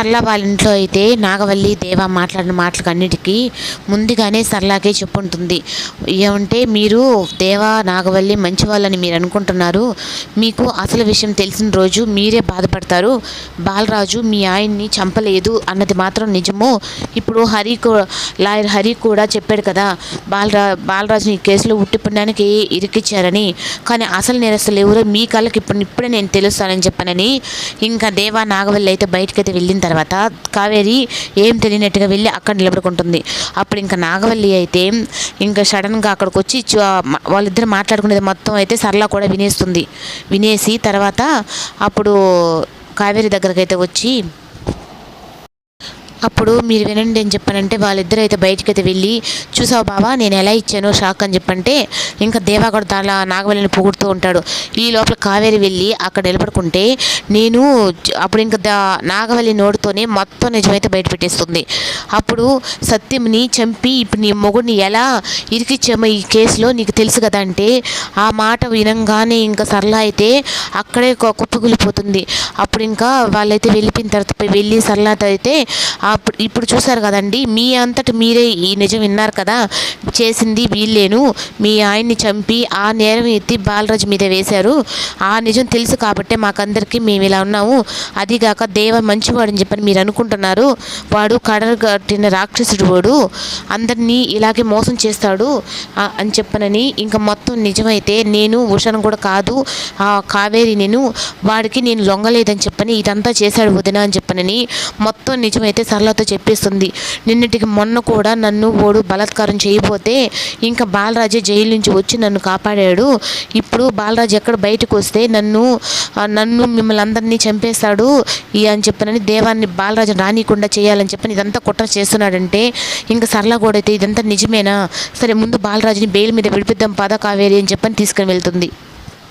సరళ వాళ్ళ ఇంట్లో అయితే నాగవల్లి దేవ మాట్లాడిన మాటలకు అన్నిటికీ ముందుగానే సరళాకే చెప్పుంటుంది. ఏమంటే మీరు దేవ నాగవల్లి మంచి వాళ్ళని మీరు అనుకుంటున్నారు. మీకు అసలు విషయం తెలిసిన రోజు మీరే బాధపడతారు. బాలరాజు మీ ఆయన్ని చంపలేదు అన్నది మాత్రం నిజము. ఇప్పుడు హరి లాయర్ హరి కూడా చెప్పాడు కదా బాలరా బాలరాజుని ఈ కేసులో ఉట్టిపడడానికి ఇరికిచ్చారని. కానీ అసలు నేరస్తులు ఎవరో మీ కళ్ళకి ఇప్పుడు ఇప్పుడే నేను తెలుస్తానని చెప్పానని. ఇంకా దేవా నాగవల్లి అయితే బయటకైతే వెళ్ళిన తర్వాత కావేరి ఏం తెలియనట్టుగా వెళ్ళి అక్కడ నిలబడుకుంటుంది. అప్పుడు ఇంకా నాగవల్లి అయితే ఇంకా సడన్గా అక్కడికి వచ్చి వాళ్ళిద్దరు మాట్లాడుకునేది మొత్తం అయితే సరళ కూడా వినేస్తుంది. వినేసి తర్వాత అప్పుడు కావేరి దగ్గరకైతే వచ్చి అప్పుడు మీరు వినండి అని చెప్పానంటే వాళ్ళిద్దరు అయితే బయటికైతే వెళ్ళి చూసావు బావా నేను ఎలా ఇచ్చానో షాక్ అని చెప్పంటే ఇంకా దేవా కూడా దానిలో నాగవల్లిని పొగుడుతూ ఉంటాడు. ఈ లోపల కావేరి వెళ్ళి అక్కడ నిలబడుకుంటే నేను అప్పుడు ఇంకా దా నాగవల్లి నోటితోనే మొత్తం నిజమైతే బయట పెట్టేస్తుంది. అప్పుడు సత్యంని చంపి ఇప్పుడు నీ మొగుడిని ఎలా ఇరికిచ్చామో ఈ కేసులో నీకు తెలుసు కదా అంటే ఆ మాట వినంగానే ఇంకా సరళ అయితే అక్కడే కుప్పకూలిపోతుంది. అప్పుడు ఇంకా వాళ్ళైతే వెళ్ళిపోయిన తర్వాత పోయి వెళ్ళి సరళతో అయితే ఆ ఇప్పుడు చూసారు కదండి మీ అంతటి మీరే ఈ నిజం విన్నారు కదా? చేసింది వీళ్ళేను మీ ఆయన్ని చంపి ఆ నేరం ఎత్తి బాలరాజు మీద వేశారు. ఆ నిజం తెలుసు కాబట్టే మాకందరికీ మేము ఇలా ఉన్నాము. అదిగాక దేవ మంచివాడని చెప్పని మీరు అనుకుంటున్నారు. వాడు కడగట్టిన రాక్షసుడు వాడు. అందరినీ ఇలాగే మోసం చేస్తాడు అని చెప్పనని ఇంకా మొత్తం నిజమైతే నేను ఉషను కూడా కాదు ఆ కావేరి నేను. వాడికి నేను లొంగలేదని చెప్పని ఇదంతా చేశాడు వదిన అని చెప్పనని మొత్తం నిజమైతే సరళతో చెప్పేస్తుంది. నిన్నటికి మొన్న కూడా నన్ను ఓడు బలాత్కారం చేయబోతే ఇంకా బాలరాజే జైలు నుంచి వచ్చి నన్ను కాపాడాడు. ఇప్పుడు బాలరాజు ఎక్కడ బయటకు వస్తే నన్ను నన్ను మిమ్మల్ని అందరినీ చంపేస్తాడు. ఈ అని చెప్పనని దేవాన్ని బాలరాజు రానికుండా చేయాలని చెప్పని ఇదంతా కుట్ర చేస్తున్నాడంటే ఇంకా సరళ కూడా అయితే ఇదంతా నిజమేనా? సరే ముందు బాలరాజుని బెయిల్ మీద విడిపిద్దాం పద కావేరి అని చెప్పని తీసుకుని వెళ్తుంది.